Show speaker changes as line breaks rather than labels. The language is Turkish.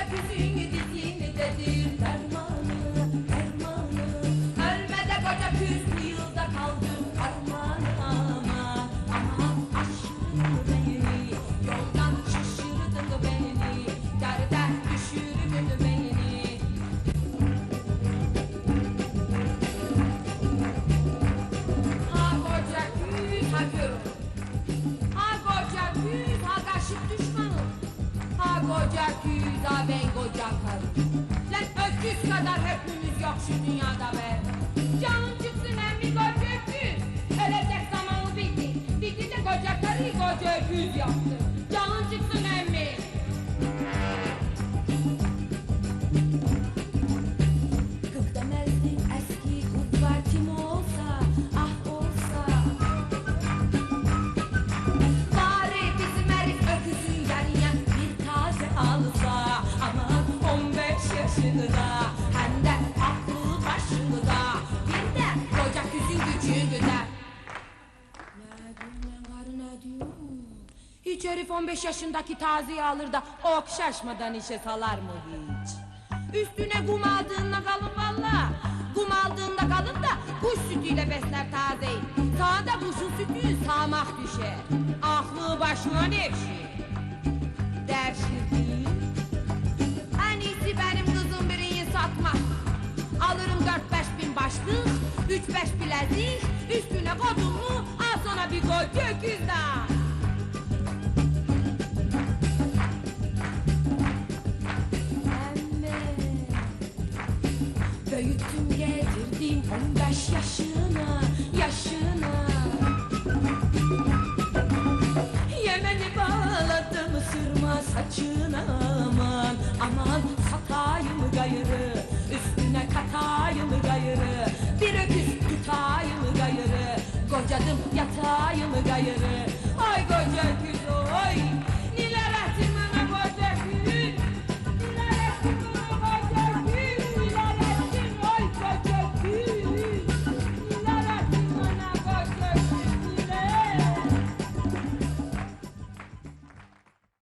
Let me see. ocakıyız ha ben kocaklar. Lan öküz kadar hepimiz yok şu dünyada be. Canım çıksın emmi koca öküz. Ölecek zamanı bitti. Bitti de koca karı koca öküz yok. Hiç herif 15 yaşındaki tazeyi alır da ok şaşmadan işe salar mı hiç? Üstüne kum aldığında kalın valla. Kum aldığında kalın da kuş sütüyle besler tazeyi. Sağda kuşun sütü sağmak düşer. Aklı başına nevşir. Devşirdi. Dört beş bin başlık, üç beş bilezik, üstüne kodum mu al sana bir gol gökyüzü daha. Emme. Büyüttüm getirdim on beş yaşına, yaşına. Yemeni bağladım sırma saçına yatayım gayrı Ay koca oy